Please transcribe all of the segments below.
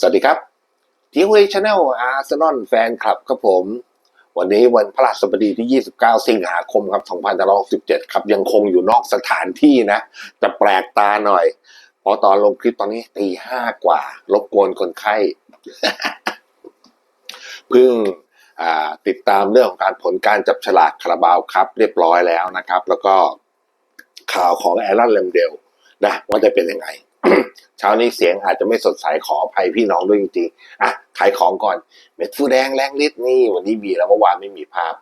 สวัสดีครับทีวีชาแนลอาร์เซนอลแฟนคลับครับผม วันนี้วันพฤหัสบดีที่ 29 สิงหาคมครับ2567 ครับ ยังคงอยู่นอกสถานที่นะจะแปลกตาหน่อย เพราะตอนลงคลิปตอนนี้ตีห้ากว่า รบกวนคนไข้ เพิ่งติดตามเรื่องของการผลการจับฉลากคาราบาวครับ เรียบร้อยแล้วนะครับ แล้วก็ข่าวของแอรอนเลมเดลนะว่าจะเป็นยังไง เช้านี้เสียงอาจจะไม่สดใสขออภัยพี่น้องด้วยจริงๆอะขายของก่อน เม็ดฟูแดงแรงฤทธิ์นี่ วันนี้มีแล้วเมื่อวานไม่มีภาพ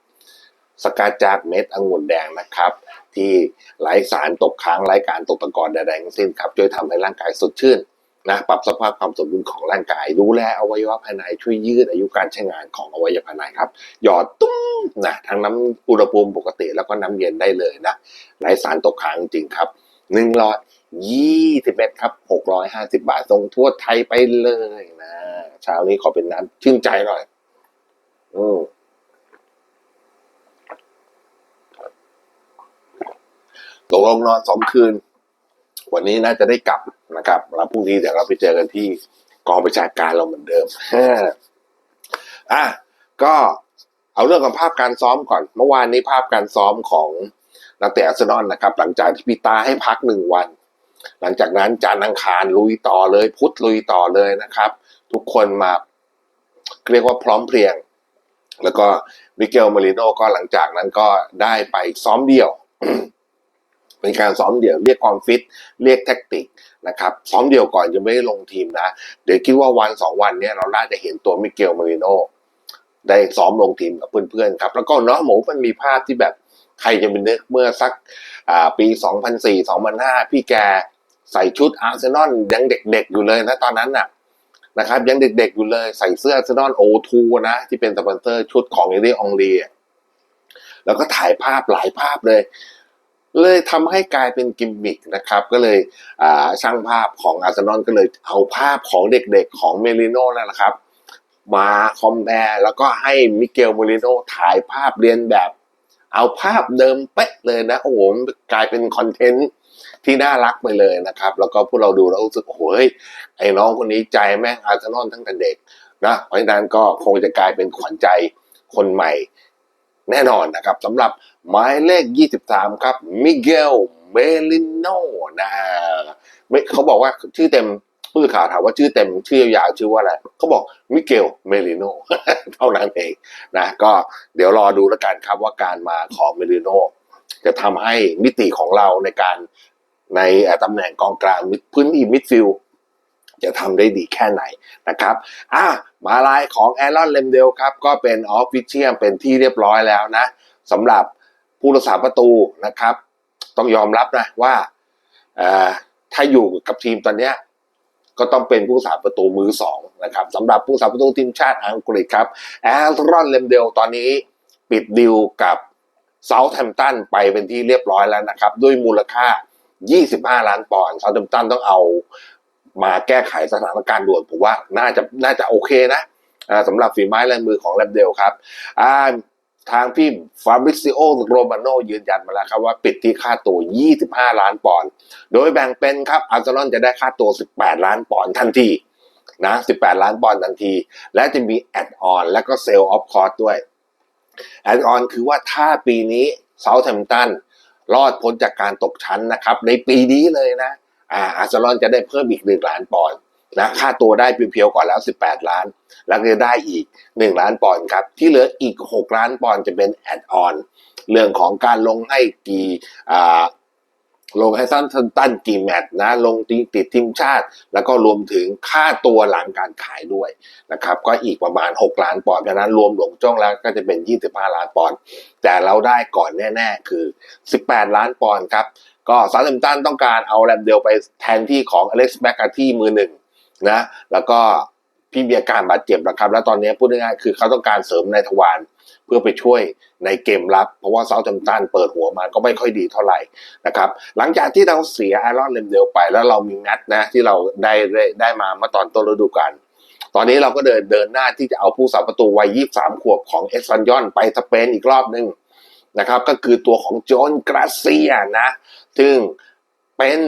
สกัดจากเม็ดองุ่นแดงนะครับ ที่ไร้สารตกค้างไร้การตกตะกอนใดๆทั้งสิ้นครับช่วยทำให้ร่างกายสดชื่นนะปรับสภาพความสมดุลของร่างกายดูแลอวัยวะภายในช่วยยืดอายุการใช้งานของอวัยวะภายในครับ หยอดตุ้มนะทั้งน้ำอุณหภูมิปกติแล้วก็น้ำเย็นได้เลยนะไร้สารตกค้างจริงครับ หนึ่งร้อยยี่สิบเอ็ดครับหกร้อยห้าสิบาทส่งทั่วไทยไปเลยนะเช้านี้ขอเป็นน้ำชื่นใจหน่อย อืมตกลงนอนสองคืน วันนี้น่าจะได้กลับนะครับ แล้วพรุ่งนี้เดี๋ยวเราไปเจอกันที่กองประชาการเราเหมือนเดิมอะก็เอาเรื่องของภาพการซ้อมก่อน เมื่อวานนี้ภาพการซ้อมของ นักเตะอาร์เซนอลนะครับ หลังจากที่พีตาให้พักหนึ่งวัน หลังจากนั้นจานอังคารลุยต่อเลย พุธลุยต่อเลยนะครับ ทุกคนมาเรียกว่าพร้อมเพรียง แล้วก็มิเกลมาริโนก็หลังจากนั้นก็ได้ไปซ้อมเดี่ยวเป็นการซ้อมเดี่ยวเรียกความฟิตเรียกแท็กติกนะครับซ้อมเดี่ยวก่อนยังไม่ได้ลงทีมนะ เดี๋ยวคิดว่าวันสองวันนี้เราน่าจะเห็นตัวมิเกลมาริโนได้ซ้อมลงทีมกับเพื่อนๆครับ แล้วก็เนาะหมูมันมีภาพที่แบบ ใครจะไปนึกเมื่อสักปี 2004 2005 พี่แกใส่ชุดอาร์เซนอลยังเด็กๆอยู่เลยนะตอนนั้นน่ะนะครับยังเด็กๆอยู่เลยใส่เสื้ออาร์เซนอลโอทูนะที่เป็นสปอนเซอร์ชุดของเอเดอองลีแล้วก็ถ่ายภาพหลายภาพเลย เลยทำให้กลายเป็นกิมมิกนะครับ ก็เลยช่างภาพของอาร์เซนอลก็เลยเอาภาพของเด็กๆของเมลิโน่นั่นแหละครับ มาคอมแพร์แล้วก็ให้มิเกลเมลิโน่ถ่ายภาพเรียนแบบ เอาภาพเดิมเป๊ะเลยนะ โอ้โหกลายเป็นคอนเทนต์ที่น่ารักไปเลยนะครับ แล้วก็พวกเราดูแล้วรู้สึกโอ้โหยไอ้น้องคนนี้ใจแม่งอาร์เซนอลตั้งแต่เด็กนะเพราะฉะนั้นก็คงจะกลายเป็นขวัญใจคนใหม่แน่นอนนะครับสำหรับหมายเลข 23 ครับมิเกลเมลิโนนะเขาบอกว่าชื่อเต็ม ผู้สื่อข่าวถามว่าชื่อเต็มชื่อยาวชื่อว่าอะไรเขาบอกมิเกลเมลิโนเท่านั้นเองนะก็เดี๋ยวรอดูแล้วกันครับว่าการมาของเมลิโนจะทำให้มิติของเราในการในเอ่อตำแหน่งกองกลางพื้นที่มิดฟิลจะทำได้ดีแค่ไหนนะครับ อะ มาลายของแอรอนเลมเดลครับ ก็เป็นออฟฟิเชียลเป็นที่เรียบร้อยแล้วนะสำหรับผู้รักษาประตูนะครับ ต้องยอมรับนะว่าเอ่อถ้าอยู่กับทีมตอนนี้ ก็ต้องเป็นผู้รักษาประตูมือสองนะครับสำหรับผู้รักษาประตูทีมชาติอังกฤษครับแอรอนเลมเดลตอนนี้ปิดดีลกับเซาท์แฮมป์ตันไปเป็นที่เรียบร้อยแล้วนะครับ ด้วยมูลค่า 25 ล้านปอนด์เซาท์แฮมป์ตันต้องเอามาแก้ไขสถานการณ์ด่วนผมว่าน่าจะน่าจะโอเคนะสำหรับฝีไม้ลายมือของแลมเดลครับอ่า ทางพี่ฟาบริซิโอโรมาโนยืนยันมาแล้วครับว่าปิดที่ค่าตัว 25 ล้านปอนด์ โดยแบ่งเป็นครับอาร์เซนอลจะได้ค่าตัว 18 ล้านปอนด์ทันทีนะ 18 ล้านปอนด์ทันที และจะมีแอดออนและก็เซลล์ออฟคอร์ดด้วย แอดออนคือว่าถ้าปีนี้เซาท์แฮมป์ตันรอดพ้นจากการตกชั้นนะครับ ในปีนี้เลยนะอาอาร์เซนอลจะได้เพิ่มอีกหนึ่งล้านปอนด์ นะค่าตัวได้เพียวๆก่อนแล้ว 18 ล้าน แล้วก็จะได้อีก 1 ล้านปอนด์ครับ ที่เหลืออีก 6 ล้านปอนด์จะเป็นแอดออนเรื่องของการลงให้กี่ลงให้สั้นตันกี่แมตช์นะ ลงติติดทีมชาติ แล้วก็รวมถึงค่าตัวหลังการขายด้วยนะครับ ก็อีกประมาณ 6 ล้านปอนด์ดังนั้นรวมหลงจ้องแล้วก็จะเป็น 25 ล้านปอนด์แต่เราได้ก่อนแน่ ๆ คือ 18 ล้านปอนด์ครับ ก็ซาเซมตันต้องการเอาแรมเดลไปแทนที่ของอเล็กซ์แมคคาที่มือหนึ่ง นะแล้วก็พี่มีอาการบาดเจ็บนะครับ แล้วตอนนี้พูดง่ายๆคือเขาต้องการเสริมในทวารเพื่อไปช่วยในเกมรับ เพราะว่าเซาท์แฮมป์ตันเปิดหัวมาก็ไม่ค่อยดีเท่าไหร่นะครับ หลังจากที่เราเสียไอรอนเลมเดลไปแล้วเรามีนัดนะที่เราได้ได้ได้มาเมื่อตอนต้นฤดูกาลตอนนี้เราก็เดินเดินหน้าที่จะเอาผู้สาประตูวัย 23 ขวบของเอสซันยอนไปสเปนอีกรอบหนึ่งนะครับ ก็คือตัวของโจนกราเซียนะ ซึ่งเป็น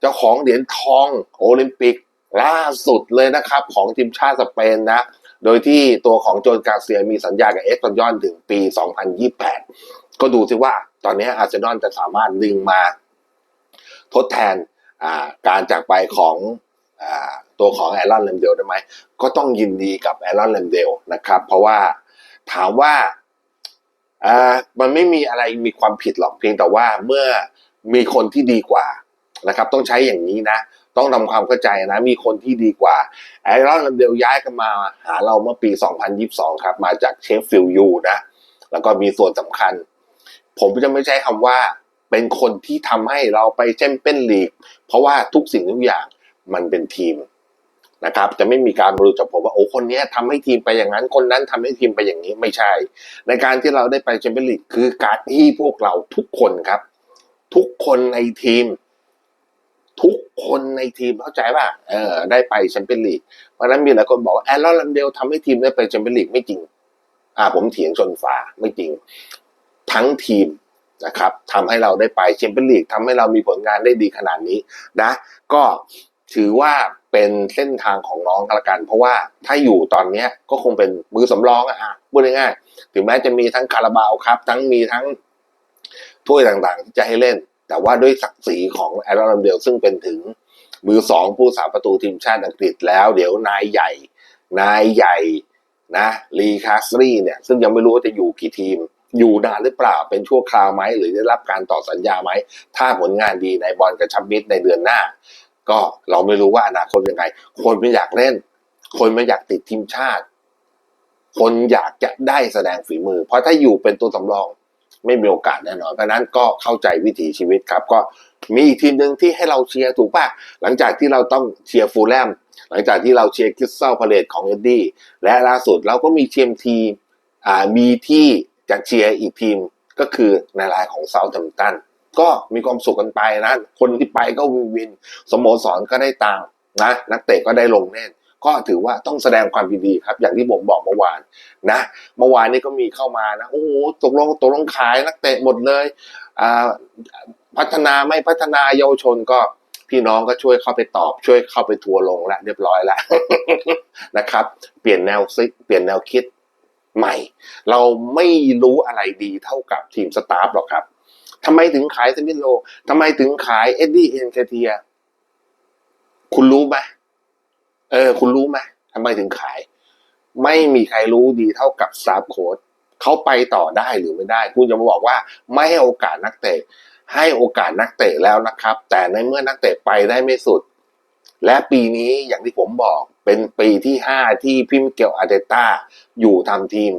เจ้าของเหรียญทองโอลิมปิก ล่าสุดเลยนะครับของทีมชาติสเปนนะ โดยที่ตัวของโจนกาเซียมีสัญญากับเอ็กซ์ตอนยอนถึงปี 2028 ก็ดูสิว่าตอนนี้อาร์เซนอลจะสามารถดึงมา ทดแทนการจากไปของอตัวของแอรอนเลมเดลได้ไหม ก็ต้องยินดีกับแอรอนเลมเดลนะครับ เพราะว่าถามว่ามันไม่มีอะไรมีความผิดหรอกเพียงแต่ว่าเมื่อมีคนที่ดีกว่านะครับ ต้องใช้อย่างนี้นะ ต้องทำความเข้าใจนะมีคนที่ดีกว่าแอรอนเดลย้ายกันมาหาเราเมื่อปี 2022 ครับ มาจากเชฟฟิลยูนะ แล้วก็มีส่วนสำคัญ ผมจะไม่ใช้คำว่าเป็นคนที่ทำให้เราไปแชมเปี้ยนลีก เพราะว่าทุกสิ่งทุกอย่างมันเป็นทีมนะครับจะไม่มีการบริจาคผมว่าโอ้คนนี้ยทำให้ทีมไปอย่างนั้น คนนั้นทำให้ทีมไปอย่างนี้ไม่ใช่ ในการที่เราได้ไปแชมเปี้ยนลีกคือการที่พวกเราทุกคนครับ ทุกคนในทีม ทุกคนในทีมเข้าใจป่ะเออได้ไปแชมเปี้ยนลีกเพราะนั้นมีหลายคนบอกว่าแอรอนลัมเดลทำให้ทีมได้ไปแชมเปี้ยนลีกไม่จริง อ่าผมเถียงชนฟ้าไม่จริง ทั้งทีมนะครับทำให้เราได้ไปแชมเปี้ยนลีกทำให้เรามีผลงานได้ดีขนาดนี้นะ ก็ถือว่าเป็นเส้นทางของน้องกันละกัน เพราะว่าถ้าอยู่ตอนเนี้ยก็คงเป็นมือสำรองอะอะพูดง่ายๆถึงแม้จะมีทั้งคาราบาวครับ ทั้งมีทั้งถ้วยต่างๆที่จะให้เล่น แต่ว่าด้วยศักดิ์ศรีของแอรอนลัมเดลซึ่งเป็นถึงมือสองผู้สาประตูทีมชาติอังกฤษแล้ว เดี๋ยวนายใหญ่ นายใหญ่นะลีคาสรีเนี่ยซึ่งยังไม่รู้ว่าจะอยู่กี่ทีม อยู่นานหรือเปล่าเป็นชั่วคราวไหม หรือได้รับการต่อสัญญาไหม ถ้าผลงานดีในบอลกระชับมิตรในเดือนหน้า ก็เราไม่รู้ว่าอนาคตยังไง คนไม่อยากเล่น คนไม่อยากติดทีมชาติ คนอยากจะได้แสดงฝีมือ เพราะถ้าอยู่เป็นตัวสำรอง ไม่มีโอกาสแน่นอน เพราะนั้นก็เข้าใจวิถีชีวิตครับ ก็มีอีกทีมหนึ่งที่ให้เราเชียร์ถูกป่ะ หลังจากที่เราต้องเชียร์ฟูลแลม หลังจากที่เราเชียร์คริสตัลพาเลตของเอ็ดดี้ และล่าสุดเราก็มีเชียร์ทีมอ่ามีที่จะเชียร์อีกทีมก็คือในรายของเซาท์แฮมป์ตัน ก็มีความสุขกันไปนะ คนที่ไปก็วินวิน สโมสรก็ได้ตังนะ นักเตะก็ได้ลงเล่น ก็ถือว่าต้องแสดงความยินดีครับ อย่างที่ผมบอกเมื่อวานนะเมื่อวานนี้ก็มีเข้ามานะโอ้โหตกลงตกลงขายนักเตะหมดเลยพัฒนาไม่พัฒนาเยาวชนก็พี่น้องก็ช่วยเข้าไปตอบ ช่วยเข้าไปทัวร์ลงแล้วเรียบร้อยแล้วนะครับ เปลี่ยนแนวซิเปลี่ยนแนวคิดใหม่ เราไม่รู้อะไรดีเท่ากับทีมสตาฟหรอกครับทำไมถึงขายเซมิโลทำไมถึงขายเอ็ดดี้เอ็นเคเทีย คุณรู้ไหม เออ คุณรู้ไหมทำไมถึงขาย ไม่มีใครรู้ดีเท่ากับสตาฟโค้ดเขาไปต่อได้หรือไม่ได้ คุณจะมาบอกว่าไม่ให้โอกาสนักเตะ ให้โอกาสนักเตะแล้วนะครับ แต่ในเมื่อนักเตะไปได้ไม่สุด และปีนี้อย่างที่ผมบอกเป็นปีที่ห้าที่พิมเกลอาเตต้าอยู่ทำทีม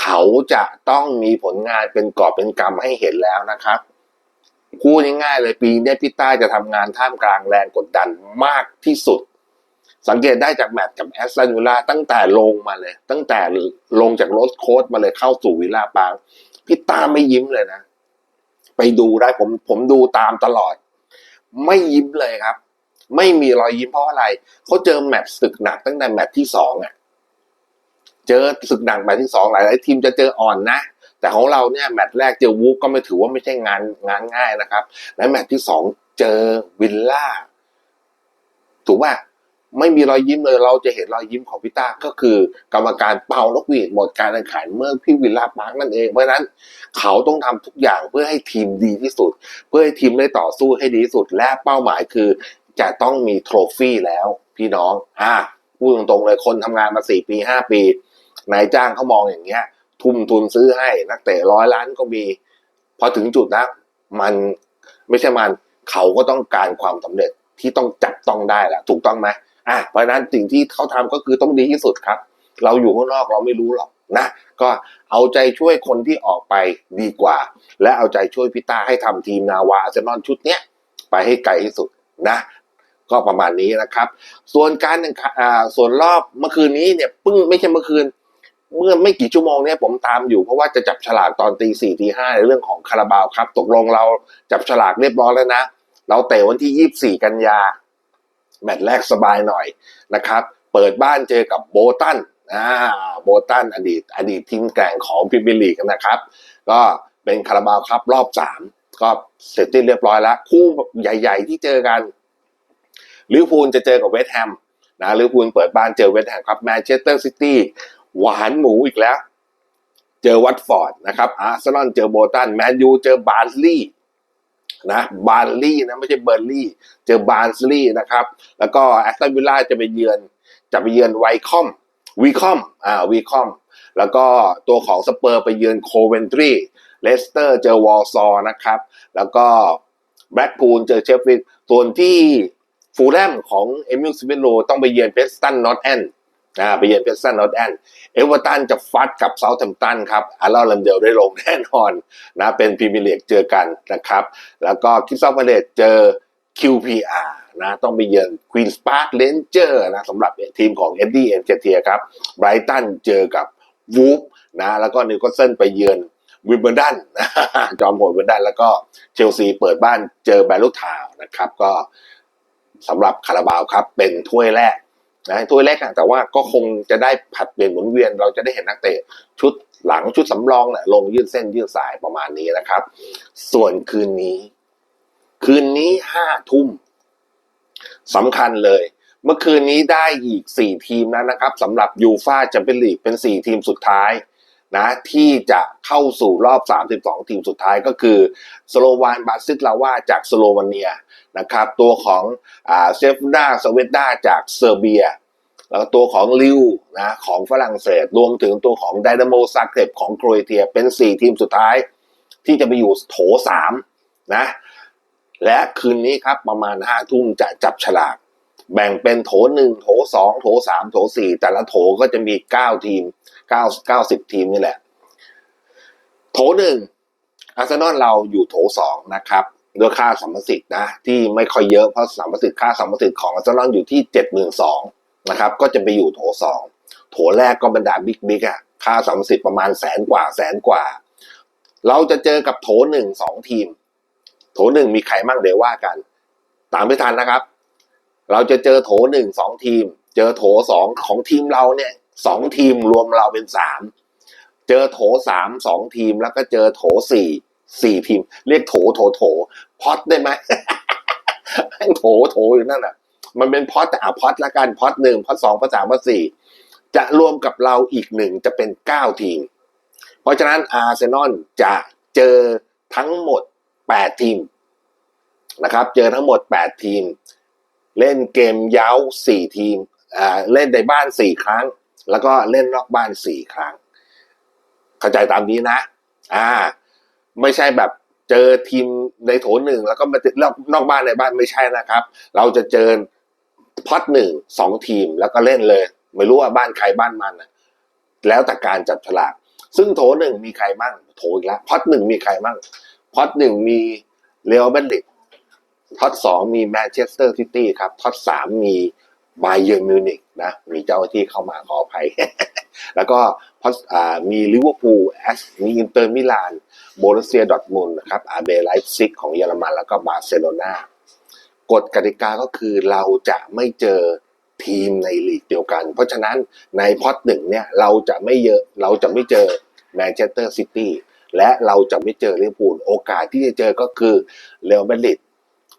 เขาจะต้องมีผลงานเป็นกอบเป็นกำให้เห็นแล้วนะครับพูดง่ายๆเลยปีนี้พี่ต้าจะทำงานท่ามกลางแรงกดดันมากที่สุด สังเกตได้จากแมตช์กับแอสตันวิลล่าตั้งแต่ลงมาเลย ตั้งแต่ลงจากรถโค้ดมาเลยเข้าสู่วิลล่าปางพี่ต้าไม่ยิ้มเลยนะ ไปดูได้ผมผมดูตามตลอด ไม่ยิ้มเลยครับ ไม่มีรอยยิ้มเพราะอะไรเขาเจอแมตช์ศึกหนักตั้งแต่แมตช์ที่สองอะเจอศึกหนักแมตช์ที่สองหลายๆทีมจะเจออ่อนนะแต่ของเราเนี่ยแมตช์แรกเจอวูฟก็ไม่ถือว่าไม่ใช่งานงานง่ายนะครับ และแมตช์ที่สองเจอวิลล่าถูกป่ะ ไม่มีรอยยิ้มเลยเราจะเห็นรอยยิ้มของพี่ต้าก็คือ กรรมการเป่านกหวีดหมดการแข่งขันเมื่อพี่วิลลาปาร์กนั่นเองเพราะนั้นเขาต้องทำทุกอย่างเพื่อให้ทีมดีที่สุด เพื่อให้ทีมได้ต่อสู้ให้ดีที่สุด และเป้าหมายคือ จะต้องมีโทรฟี่แล้ว พี่น้องอ่าพูดตรงๆเลยคนทำงานมาสี่ปีห้าปีนายจ้างเขามองอย่างเงี้ย ทุ่มทุนซื้อให้นักเตะร้อยล้านก็มี พอถึงจุดนะมันไม่ใช่มันเขาก็ต้องการความสำเร็จที่ต้องจับต้องได้แหละถูกต้องไหม อะเพราะนั้นสิ่งที่เขาทำก็คือต้องดีที่สุดครับ เราอยู่ข้างนอกเราไม่รู้หรอกนะ ก็เอาใจช่วยคนที่ออกไปดีกว่า และเอาใจช่วยพิต้าให้ทำทีมนาวาอาร์เซนอลชุดเนี้ยไปให้ไกลที่สุดนะ ก็ประมาณนี้นะครับ ส่วนการอ่าส่วนรอบเมื่อคืนนี้เนี่ยปึ้งไม่ใช่เมื่อคืน เมื่อไม่กี่ชั่วโมงเนี่ยผมตามอยู่เพราะว่าจะจับฉลากตอนตีสี่ตีห้าในเรื่องของคาราบาวครับ ตกลงเราจับฉลากเรียบร้อยแล้วนะ เราเตะวันที่ยี่สี่กันยา แมตช์แรกสบายหน่อยนะครับ เปิดบ้านเจอกับโบตันอ่าโบตันอดีต อดีตทีมแกร่งของพรีเมียร์ลีกนะครับ ก็เป็นคาราบาวครับรอบสามก็เสร็จสิ้นเรียบร้อยแล้ว คู่ใหญ่ ๆ ที่เจอกันลิเวอร์พูลจะเจอกับเวสต์แฮมนะลิเวอร์พูลเปิดบ้านเจอเวสต์แฮมครับแมนเชสเตอร์ซิตี้หวานหมูอีกแล้ว เจอวัตฟอร์ดนะครับอาร์เซนอลเจอโบตันแมนยูเจอบาร์ลีย์ นะบาร์ลีย์นะไม่ใช่เบอร์ลี่ เจอบาร์นลีย์นะครับ แล้วก็แอสตันวิลล่าจะไปเยือนจะไปเยือนไวคอมวีคอมอ่าวีคอมแล้วก็ตัวของสเปอร์ไปเยือนโคเวนทรีเลสเตอร์เจอวอลซอนะครับ แล้วก็แบล็กพูลเจอเชฟฟิลด์ส่วนที่ฟูลแลมของเอมิลสมิโรต้องไปเยือนเพสตันนอตแอน อ่าไปเยือนเพสตันนอตแอนเอเวอร์ตันจะฟัดกับเซาท์แฮมป์ตันครับอาร์ลลันเดลได้ลงแน่นอนนะเป็นพรีเมียร์ลีกเจอกันนะครับ แล้วก็คิสซอฟพาเลตเจอ QPR นะต้องไปเยือนควีนสปาร์ r เลนเจอร์นะสำหรับทีมของเอ็ดดี้เอ็นเจเทียครับไบรตันเจอกับวูฟนะแล้วก็นิวคาสเซิลไปเยือนวิมเบิลดันจอมโหดวิมเบิลดันแล้วก็เชลซีเปิดบ้านเจอแบลูทาวน์นะครับ ก็สำหรับคาราบาวครับเป็นถ้วยแรก นะถ้วยแรกแต่ว่าก็คงจะได้ผัดเปลี่ยนหมุนเวียน เราจะได้เห็นนักเตะชุดหลังชุดสำรองเนี่ยลงยืดเส้นยืดสายประมาณนี้นะครับ ส่วนคืนนี้ คืนนี้ห้าทุ่มสำคัญเลย เมื่อคืนนี้ได้อีกสี่ทีมแล้วนะครับสำหรับยูฟาแชมเปี้ยนลีกเป็นสี่ทีมสุดท้ายนะที่จะเข้าสู่รอบ 32 ทีมสุดท้ายก็คือ สโลวานบาซิสลาวาจากสโลวาเนีย นะครับ ตัวของเซฟดาสเวตดาจากเซอร์เบีย แล้วก็ตัวของลิวนะของฝรั่งเศส รวมถึงตัวของไดนาโมซาเกรบของโครเอเชียเป็น 4 ทีมสุดท้าย ที่จะไปอยู่โถ3นะและคืนนี้ครับประมาณห้าทุ่มจะจับฉลาก แบ่งเป็นโถหนึ่งโถสองโถสามโถสี่แต่ละโถก็จะมีเก้าทีมเก้าเก้าสิบทีมนี่แหละ โถหนึ่งอาร์เซนอลเราอยู่โถสองนะครับ ด้วยค่าสัมประสิทธิ์นะที่ไม่ค่อยเยอะเพราะสัมประสิทธิ์ค่าสัมประสิทธิ์ของอาร์เซนอลอยู่ที่เจ็ดหมื่นสองนะครับก็จะไปอยู่โถสองโถแรกก็บรรดาบิ๊กบิ๊กอะค่าสัมประสิทธิ์ประมาณแสนกว่าแสนกว่า เราจะเจอกับโถหนึ่งสองทีม โถหนึ่งมีใครมั่งเดี๋ยวว่ากัน ตามไม่ทันนะครับ เราจะเจอโถหนึ่งสองทีม เจอโถสองของทีมเราเนี่ยสองทีมรวมเราเป็นสามเจอโถสามสองทีมแล้วก็เจอโถสี่ สี่ทีมเรียกโถโถโถพอตได้ไหมให้โถโถอยู่นั่นอะ มันเป็นพอตแต่อะพอตละกันพอตหนึ่งพอตสองพอตสามพอตสี่จะรวมกับเราอีกหนึ่งจะเป็นเก้าทีม เพราะฉะนั้นอาร์เซนอลจะเจอทั้งหมดแปดทีมนะครับ เจอทั้งหมดแปดทีม เล่นเกมเย้าสี่ทีมอ่าเล่นในบ้านสี่ครั้ง แล้วก็เล่นนอกบ้านสี่ครั้ง เข้าใจตามนี้นะ อ่า ไม่ใช่แบบเจอทีมในโถหนึ่งแล้วก็มาติดนอกนอกบ้านในบ้านไม่ใช่นะครับ เราจะเจอพอดหนึ่งสองทีมแล้วก็เล่นเลย ไม่รู้ว่าบ้านใครบ้านมันนะแล้วแต่การจับฉลากซึ่งโถหนึ่งมีใครมั่งโถอีกแล้วพอดหนึ่งมีใครมั่งพอดหนึ่งมีเรอัลมาดริดพอดสองมีแมนเชสเตอร์ซิตี้ครับพอดสามมีบาเยิร์นมิวนิกนะมีเจ้าที่เข้ามาขออภัย แล้วก็พอดมีลิเวอร์พูลแอสมีอินเตอร์มิลาน โบรุเซียดอทมุนนะครับอาเบไลฟ์ซิกของเยอรมันแล้วก็บาร์เซโลนากฎกติกาก็คือเราจะไม่เจอทีมในลีกเดียวกัน เพราะฉะนั้นในพอดหนึ่งเนี่ยเราจะไม่เยอะเราจะไม่เจอแมนเชสเตอร์ซิตี้และเราจะไม่เจอลิเวอร์พูลโอกาสที่จะเจอก็คือเรอัลมาดริด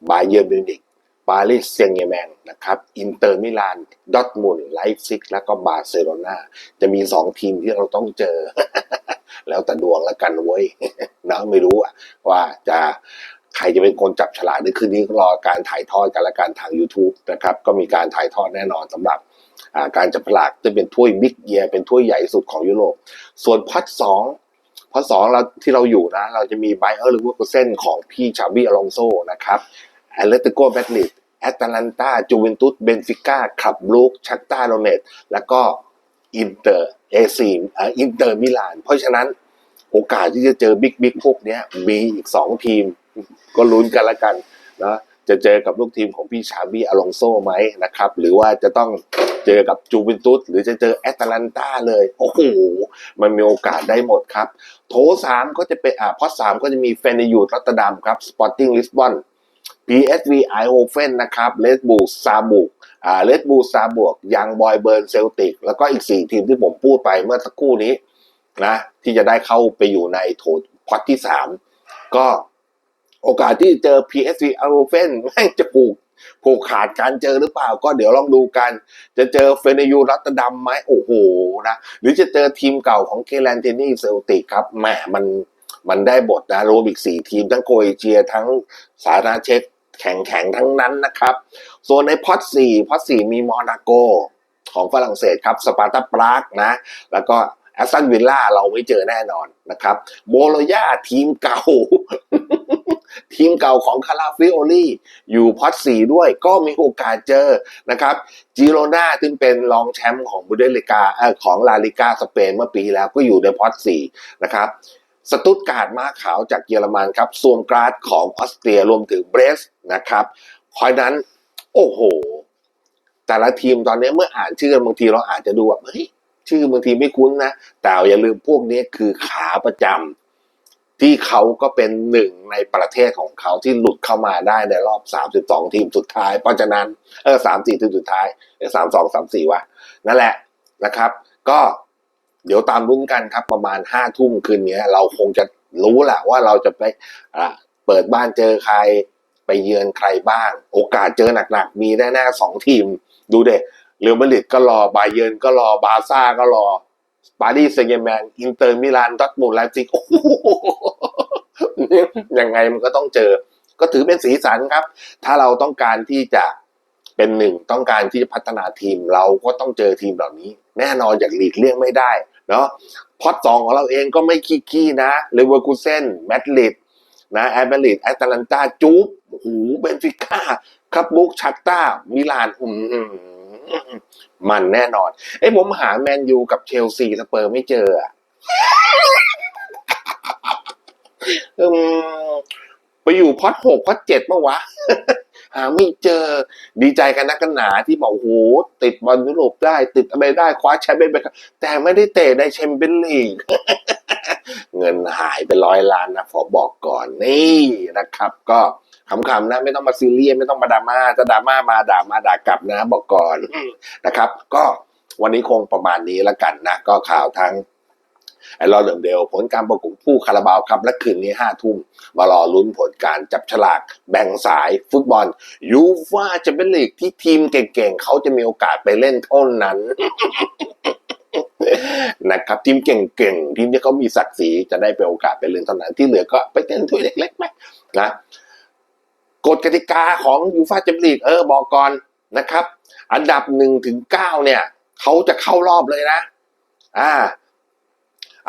บาเยิร์มิวนิกปารีสเซงต์แร์แมงนะครับอินเตอร์มิลานดอทมุนไลฟ์ซิกแล้วก็บาร์เซโลนาจะมีสองทีมที่เราต้องเจอ แล้วแต่ดวงแล้วกันเว้ยนะไม่รู้ว่าจะใครจะเป็นคนจับฉลากในคืนนี้รอการถ่ายทอดกันและการทาง YouTube นะครับ ก็มีการถ่ายทอดแน่นอนสำหรับาการจับฉลากจะเป็นถ้วยบิ๊กเยียเป็นถ้วยใหญ่สุดของยุโรป ส่วนพัดสองพัดสองเราที่เราอยู่นะ เราจะมีไบเออร์หรือว่าเส้นของพี่ชาบี้อลองโซนะครับแอตเลติโกแบดลิดแอตแลนตาจูเวนตุสเบนฟิก้าคลับลูกชักตาโรเนตแล้วก็อินเตอร์ เอซีมอินเตอร์มิลาน เพราะฉะนั้นโอกาสที่จะเจอบิ๊กบิ๊กพวกนี้มีอีกสองทีม ก็ลุ้นกันละกันนะจะเจอกับลูกทีมของพี่ชาบีอลองโซไหมนะครับ หรือว่าจะต้องเจอกับจูเวนตุสหรือจะเจอแอตแลนตาเลย โอ้โห มันมีโอกาสได้หมดครับ โถสามก็จะเป็นอ่าพอสามก็จะมีเฟนยูรอตตอร์ดัมครับสปอร์ติ้งลิสบอน PSV ไอโฮเฟนนะครับเลดบูซาบุก อ่าเลดบูซาบวกยังบอยเบิร์นเซลติกแล้วก็อีกสี่ทีมที่ผมพูดไปเมื่อสักครู่นี้นะที่จะได้เข้าไปอยู่ในโถพอตที่สามก็โอกาสที่เจอ PSV อาร์เฟนแม่งจะผูกผูกขาดการเจอหรือเปล่า ก็เดี๋ยวลองดูกัน จะเจอเฟเนยูรัตดัมไหมโอ้โหนะหรือจะเจอทีมเก่าของเคแลนเทนี่เซลติกครับแหมมันมันได้บทนะรวมอีกสี่ทีมทั้งโคเอเชียทั้งสาธารณเช็ก แข่งแข่งทั้งนั้นนะครับ ส่วนในพอตสี่พอตสี่มีมอนาโกของฝรั่งเศสครับสปาร์ตาปรากนะ แล้วก็แอสตันวิลล่าเราไม่เจอแน่นอนนะครับโบโลญาทีมเก่า ทีมเก่าของคาราฟิโอลีอยู่พอตสี่ด้วยก็มีโอกาสเจอนะครับจิโรนาซึ่งเป็นรองแชมป์ของบูเดลิกาเออของลาลิกาสเปนเมื่อปีแล้วก็อยู่ในพอตสี่นะครับ สตุตการ์ดม้าขาวจากเยอรมันครับซวมกราดของออสเตรียรวมถึงเบรสนะครับเพราะฉะนั้น โอ้โห แต่ละทีมตอนนี้เมื่ออ่านชื่อบางทีเราอาจจะดูแบบเฮ้ยชื่อบางทีไม่คุ้นนะ แต่อย่าลืมพวกนี้คือขาประจำที่เขาก็เป็นหนึ่งในประเทศของเขาที่หลุดเข้ามาได้ในรอบ 32 ทีมสุดท้าย เพราะฉะนั้นเออสามสี่ทีมสุดท้ายสามสองสามสี่วะนั่นแหละนะครับ ก็ เดี๋ยวตามรุ้นกันครับประมาณห้าทุ่มคืนนี้เราคงจะรู้แหละว่าเราจะไปะเปิดบ้านเจอใคร ไปเยือนใครบ้าง โอกาสเจอหนักๆ มีแน่ๆสองทีม ดูเด็เรอัลมาดริดก็รอบาเยิร์นก็รอบาร์ซ่าก็รอปารีสแซงต์แร์แมงอินเตอร์มิลานดอร์ทมุนด์ไลป์ซิกโอ้โหยังไงมันก็ต้องเจอ ก็ถือเป็นสีสันครับ ถ้าเราต้องการที่จะเป็นหนึ่งต้องการที่จะพัฒนาทีม เราก็ต้องเจอทีมเหล่านี้ แน่นอนอย่างหลีกเลี่ยงไม่ได้ เนาะพอดสองของเราเองก็ไม่ขี้ขี้นะเลเวอร์คูเซนแมดริดนะแอตเลติกแอตแลนตาจูบโอ้โหเบนฟิก้าคับบุกชัตตามิลานอืมมันแน่นอนไอ้ยผมหาแมนยูกับเชลซีสเปอร์ไม่เจออะอืมไปอยู่พอดหกพอดเจ็ดปะวะ หาไม่เจอดีใจกันนักกันหนาที่บอกโอ้โหติดบอลยุโรปได้ ติดอะไรได้คว้าแชมป์ไปแต่ไม่ได้เตะในแชมเปี้ยนลีกเงินหายไปร้อยล้านนะขอบอกก่อนนี่นะครับก็ขำๆนะไม่ต้องมาซีเรียสไม่ต้องมาดราม่าจะดราม่ามาด่ามาด่ากลับนะ บอกก่อนนะครับ ก็วันนี้คงประมาณนี้ล้วกันนะ ก็ข่าวทั้ง ไอ้รอเดิมเดียวผลการประกบผู้คาราบาวครับ และคืนนี้ห้าทุ่มมารอลุ้นผลการจับฉลากแบ่งสายฟุตบอลยูฟ่าจะเป็นลีกที่ทีมเก่งๆเขาจะมีโอกาสไปเล่นเท่านั้นนะครับทีมเก่งๆทีมที่เขามีศักดิ์ศรีจะได้ไปโอกาสไปเล่นเท่านั้นที่เหลือก็ไปเต้นถ้วยเล็กๆไหมนะกฎกติกาของยูฟ่าแชมเปี้ยนลีกเออบอกก่อนนะครับ อันดับหนึ่งถึงเก้าเนี่ยเขาจะเข้ารอบเลยนะ อ่า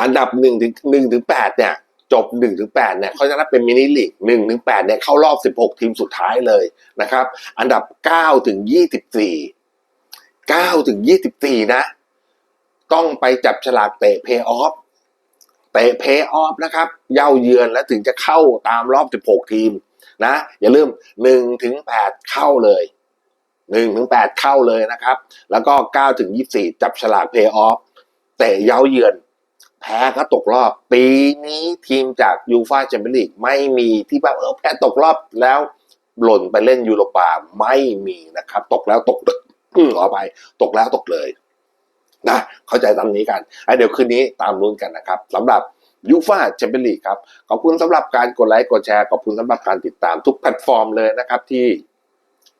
อันดับหนึ่งถึงหนึ่งถึงแปดเนี่ยจบหนึ่งถึงแปดเนี่ยเขาจะนับเป็นมินิลีกหนึ่งถึงแปดเนี่ยเข้ารอบสิบหกทีมสุดท้ายเลยนะครับ อันดับเก้าถึงยี่สิบสี่เก้าถึงยี่สิบสี่นะ ต้องไปจับฉลากเตะเพย์ออฟเตะเพย์ออฟนะครับ เย่าเยือนแล้วถึงจะเข้าตามรอบ 16 ทีมนะ อย่าลืม1ถึง8เข้าเลย1ถึง8เข้าเลยนะครับ แล้วก็9ถึง24 จับฉลากเพย์ออฟเตะเย่าเยือน แพ้ก็ตกรอบ ปีนี้ทีมจากยูฟาแชมเปี้ยนลีกไม่มีที่แบบเออแพ้ตกรอบแล้วหล่นไปเล่นยูโรปาไม่มีนะครับ ตกแล้วตกเลยอืมขอไปตกแล้วตกเลย นะ เข้าใจตามนี้กันอะเดี๋ยวคืนนี้ตามลุ้นกันนะครับสำหรับยูฟาแชมเปี้ยนลีกครับ ขอบคุณสำหรับการกดไลค์กดแชร์ ขอบคุณสำหรับการติดตามทุกแพลตฟอร์มเลยนะครับที่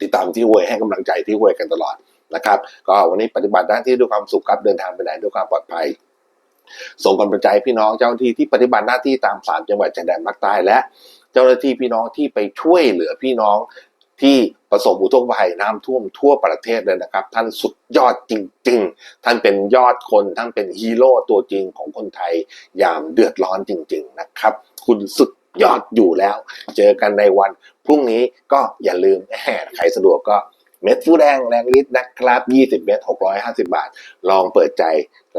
ติดตามที่หวยให้กำลังใจที่หวยกันตลอดนะครับ ก็วันนี้ปฏิบัติหน้าที่ด้วยความสุขครับเดินทางไปไหนด้วยความปลอดภัย ส่งกำลังใจพี่น้องเจ้าหน้าที่ที่ปฏิบัติหน้าที่ตามสามจังหวัดชายแดนภาคใต้และ เจ้าหน้าที่พี่น้องที่ไปช่วยเหลือพี่น้องที่ประสบอุทกภัยน้ำท่วมทั่วประเทศเลยนะครับ ท่านสุดยอดจริง ๆ ท่านเป็นยอดคนท่านเป็นฮีโร่ตัวจริงของคนไทยยามเดือดร้อนจริง ๆนะครับ คุณสุดยอดอยู่แล้ว เจอกันในวันพรุ่งนี้ก็อย่าลืมแหมใครสะดวกก็ เม็ดฟูแดงแรงฤทธิ์นะครับ 20 เม็ด650 บาท ลองเปิดใจ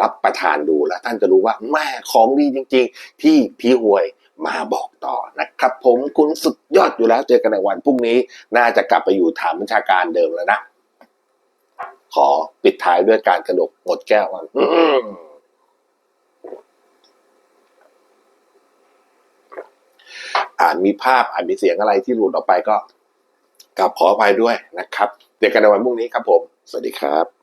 รับประทานดูแล้วท่านจะรู้ว่าแม่ของดีจริง ๆ ที่พี่หวยมาบอกต่อนะครับผมคุณสุดยอดอยู่แล้วเจอกันในวันพรุ่งนี้ น่าจะกลับไปอยู่ฐานบัญชาการเดิมแล้วนะ ขอปิดท้ายด้วยการกระดกหมดแก้วกันอ่านมีภาพอานมีเสียงอะไรที่หลุดออกไปก็กลับขออภัยด้วยนะครับ เจอกันในวันพรุ่งนี้ครับผม สวัสดีครับ